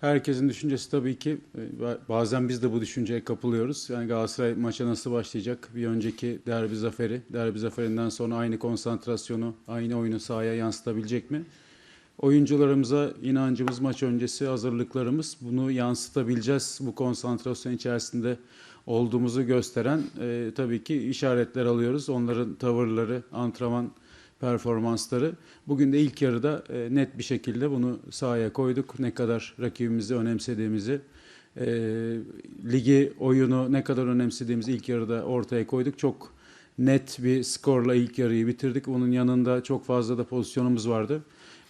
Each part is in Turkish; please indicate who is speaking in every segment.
Speaker 1: Herkesin düşüncesi tabii ki e, bazen biz de bu düşünceye kapılıyoruz. Yani Galatasaray maça nasıl başlayacak? Bir önceki derbi zaferi, derbi zaferinden sonra aynı konsantrasyonu, aynı oyunu sahaya yansıtabilecek mi? Oyuncularımıza inancımız maç öncesi hazırlıklarımız bunu yansıtabileceğiz. Bu konsantrasyon içerisinde olduğumuzu gösteren e, tabii ki işaretler alıyoruz. Onların tavırları, antrenman performansları. Bugün de ilk yarıda e, net bir şekilde bunu sahaya koyduk. Ne kadar rakibimizi önemsediğimizi, e, ligi, oyunu ne kadar önemsediğimizi ilk yarıda ortaya koyduk. Çok net bir skorla ilk yarıyı bitirdik. Bunun yanında çok fazla da pozisyonumuz vardı.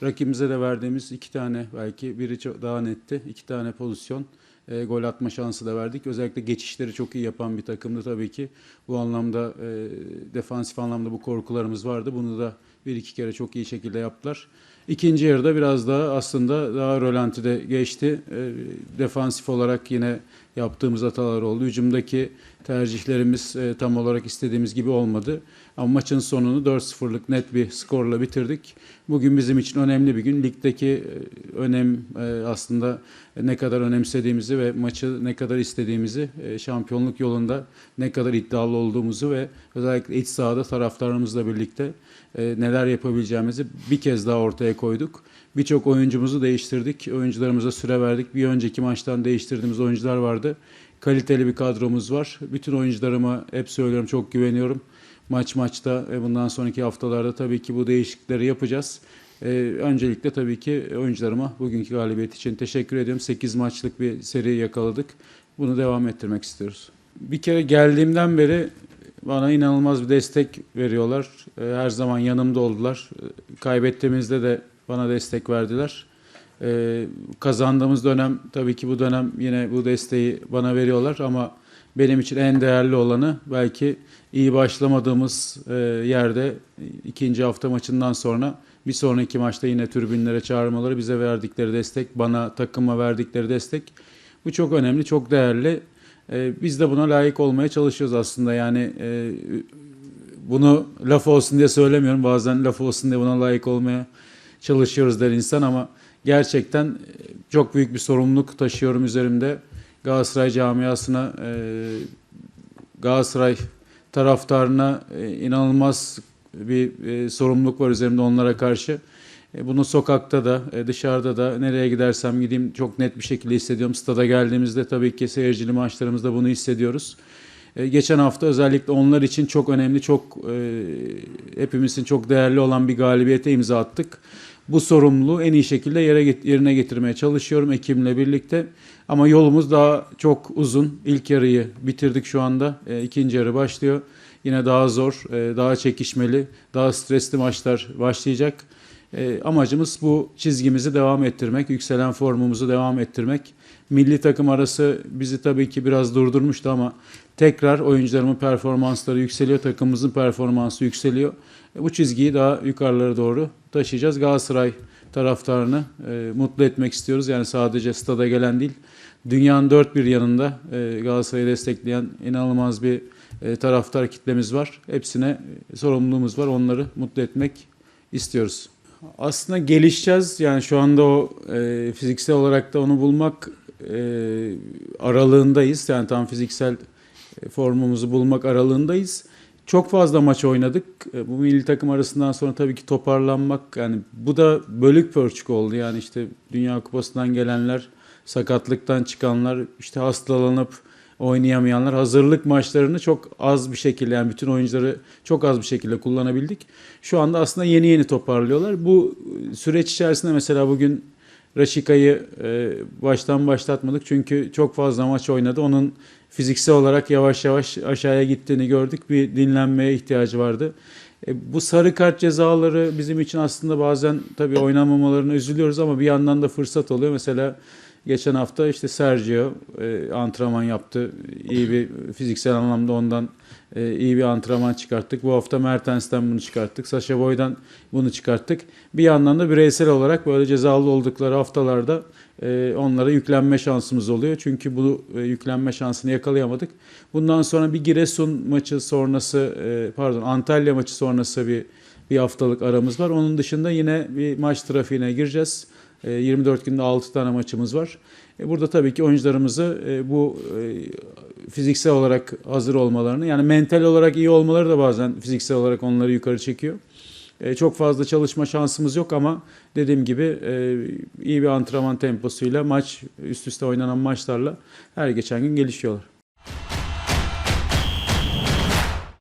Speaker 1: Rakibimize de verdiğimiz iki tane belki biri daha netti. iki tane pozisyon e, gol atma şansı da verdik. Özellikle geçişleri çok iyi yapan bir takımdı tabii ki. Bu anlamda e, defansif anlamda bu korkularımız vardı. Bunu da bir iki kere çok iyi şekilde yaptılar. İkinci yarıda biraz daha aslında daha rölantide geçti. E, defansif olarak yine yaptığımız hatalar oldu. Hücumdaki tercihlerimiz e, tam olarak istediğimiz gibi olmadı. Ama maçın sonunu 4-0'lık net bir skorla bitirdik. Bugün bizim için önemli bir gün. Ligdeki e, önem e, aslında ne kadar önemsediğimizi ve maçı ne kadar istediğimizi, e, şampiyonluk yolunda ne kadar iddialı olduğumuzu ve özellikle iç sahada taraftarımızla birlikte e, neler yapabileceğimizi bir kez daha ortaya koyduk. Birçok oyuncumuzu değiştirdik. Oyuncularımıza süre verdik. Bir önceki maçtan değiştirdiğimiz oyuncular vardı. Kaliteli bir kadromuz var. Bütün oyuncularıma hep söylüyorum çok güveniyorum. Maç maçta ve bundan sonraki haftalarda tabii ki bu değişiklikleri yapacağız. Ee, öncelikle tabii ki oyuncularıma bugünkü galibiyet için teşekkür ediyorum. 8 maçlık bir seri yakaladık. Bunu devam ettirmek istiyoruz. Bir kere geldiğimden beri bana inanılmaz bir destek veriyorlar. Ee, Her zaman yanımda oldular. Ee, Kaybettiğimizde de bana destek verdiler. Ee, Kazandığımız dönem tabii ki bu dönem yine bu desteği bana veriyorlar ama benim için en değerli olanı belki iyi başlamadığımız e, yerde ikinci hafta maçından sonra bir sonraki maçta yine tribünlere çağırmaları bize verdikleri destek, bana takıma verdikleri destek. Bu çok önemli, çok değerli. E, Biz de buna layık olmaya çalışıyoruz aslında. Yani e, bunu laf olsun diye söylemiyorum. Bazen laf olsun diye buna layık olmaya çalışıyoruz der insan ama gerçekten e, çok büyük bir sorumluluk taşıyorum üzerimde. Galatasaray camiasına, e, Galatasaray taraftarına e, inanılmaz bir e, sorumluluk var üzerimde onlara karşı. E, Bunu sokakta da, e, dışarıda da, nereye gidersem gideyim çok net bir şekilde hissediyorum. Stada geldiğimizde tabii ki seyircili maçlarımızda bunu hissediyoruz. E, Geçen hafta özellikle onlar için çok önemli, çok hepimizin çok değerli olan bir galibiyete imza attık. Bu sorumluluğu en iyi şekilde yere yerine getirmeye çalışıyorum ekibimle birlikte. Ama yolumuz daha çok uzun. İlk yarıyı bitirdik şu anda. İkinci yarı başlıyor. Yine daha zor, daha çekişmeli, daha stresli maçlar başlayacak. E, amacımız bu çizgimizi devam ettirmek, yükselen formumuzu devam ettirmek. Milli takım arası bizi tabii ki biraz durdurmuştu ama tekrar oyuncularımın performansları yükseliyor, takımımızın performansı yükseliyor. E, bu çizgiyi daha yukarılara doğru taşıyacağız. Galatasaray taraftarını e, mutlu etmek istiyoruz. Yani sadece stada gelen değil, dünyanın dört bir yanında e, Galatasaray'ı destekleyen inanılmaz bir e, taraftar kitlemiz var. Hepsine sorumluluğumuz var. Onları mutlu etmek istiyoruz. Aslında gelişeceğiz. Yani şu anda o e, fiziksel olarak da onu bulmak e, aralığındayız. Yani tam fiziksel e, formumuzu bulmak aralığındayız. Çok fazla maç oynadık. E, Bu milli takım arasından sonra tabii ki toparlanmak yani bu da bölük pörçük oldu. Yani işte Dünya Kupası'ndan gelenler, sakatlıktan çıkanlar, işte hastalanıp oynayamayanlar hazırlık maçlarını çok az bir şekilde yani bütün oyuncuları çok az bir şekilde kullanabildik. Şu anda aslında yeni yeni toparlıyorlar. Bu süreç içerisinde mesela bugün Raşika'yı e, baştan başlatmadık çünkü çok fazla maç oynadı. Onun fiziksel olarak yavaş yavaş aşağıya gittiğini gördük. Bir dinlenmeye ihtiyacı vardı. E, bu sarı kart cezaları bizim için aslında bazen tabii oynamamalarına üzülüyoruz ama bir yandan da fırsat oluyor. Mesela geçen hafta işte Sergio e, antrenman yaptı. İyi bir fiziksel anlamda ondan e, iyi bir antrenman çıkarttık. Bu hafta Mertens'ten bunu çıkarttık. Sasha Boy'dan bunu çıkarttık. Bir yandan da bireysel olarak böyle cezalı oldukları haftalarda e, onlara yüklenme şansımız oluyor. Çünkü bu e, yüklenme şansını yakalayamadık. Bundan sonra bir Giresun maçı sonrası e, pardon Antalya maçı sonrası bir bir haftalık aramız var. Onun dışında yine bir maç trafiğine gireceğiz. E, 24 günde 6 tane maçımız var. E, Burada tabii ki oyuncularımızı e, bu e, fiziksel olarak hazır olmalarını yani mental olarak iyi olmaları da bazen fiziksel olarak onları yukarı çekiyor. E, Çok fazla çalışma şansımız yok ama dediğim gibi e, iyi bir antrenman temposuyla maç üst üste oynanan maçlarla her geçen gün gelişiyorlar.